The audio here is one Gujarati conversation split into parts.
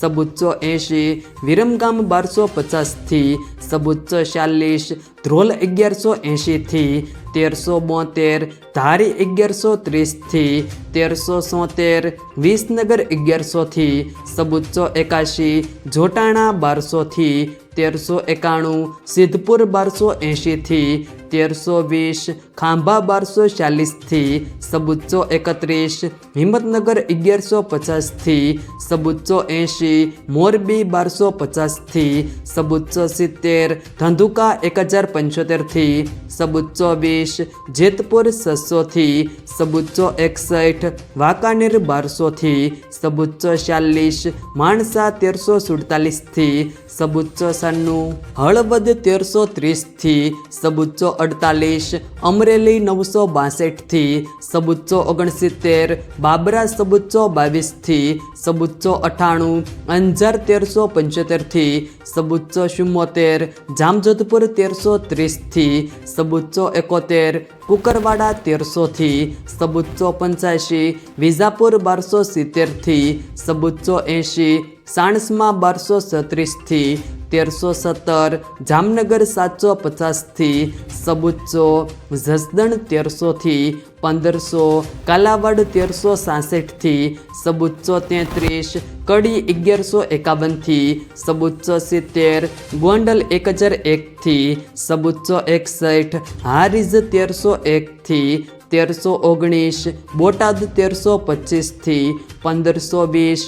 સબુચ્ચો એંશી વિરમગામ બારસો પચાસથી સબુચ્ચો ચાલીસ ધ્રોલ અગિયારસો એંશીથી તેરસો બોતેર, ધારી અગિયારસો ત્રીસથી તેરસો સોતેર, વિસનગર અગિયારસોથી સબુચ્ચો એકાશી, જોટાણા બારસોથી તેરસો એકાણું, સિદ્ધપુર બારસો એંશીથી તેરસો વીસ, ખાંભા બારસો ચાલીસથી સબુચ્ચો એકત્રીસ, હિંમતનગર અગિયારસો પચાસથી સબુચ્ચો એંશી, મોરબી બારસો પચાસથી સબુચ્ચો સિત્તેર, ધંધુકા એક હજાર પંચોતેરથી સબુચ્ચો વીસ, જેતપુર છસોથી સબુચ્ચો એકસઠ, વાંકાનેર બારસોથી સબુચ્ચો ચાલીસ, માણસા તેરસો સુડતાલીસથી સબુચ્ચો સન્નું, હળવદ તેરસો ત્રીસથી સબુચ્ચો અડતાલીસ, અમરેલી નવસો બાસઠથી સબુચ્ચો ઓગણસિત્તેર, બાબરા સબુચ્ચો બાવીસથી સબુચ્ચો અઠાણું, અંજાર તેરસો પંચોતેરથી સબુચ્ચો ચુમ્મોતેર, જામજોધપુર તેરસો ત્રીસથી સબુચ્ચો એકોતેર કુકરવાડા તેરસોથી સબુચ્ચો પંચ્યાસી વિજાપુર બારસો સિત્તેરથી સબુચ્ચો એંશી સાણસમાં બારસો છત્રીસથી તેરસો સત્તર, જામનગર સાતસો પચાસથી સબુચ્ચો જસદણ તેરસોથી પંદરસો, કાલાવડ તેરસો સાસઠથી સબુચ્ચો તેત્રીસ, કડી અગિયારસો એકાવનથી સબુચ્ચો સિત્તેર, ગોંડલ એક હજાર એકથી સબુચ્ચો એકસઠ, હારીજ તેરસો એકથી તેરસો ઓગણીસ, બોટાદ તેરસો પચીસથી પંદરસો વીસ,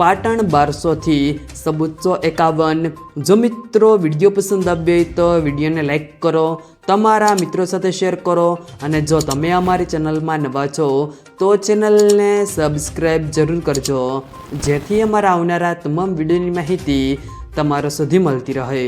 પાટણ બારસોથી સબુચ્ચો એકાવન. જો મિત્રો વીડિયો પસંદ આવ્યો તો વિડીયોને લાઈક કરો, તમારા મિત્રો સાથે શેર કરો અને જો તમે અમારી ચેનલમાં નવા છો તો ચેનલને સબસ્ક્રાઈબ જરૂર કરજો, જેથી અમારા આવનારા તમામ વિડીયોની માહિતી તમારા સુધી મળતી રહે.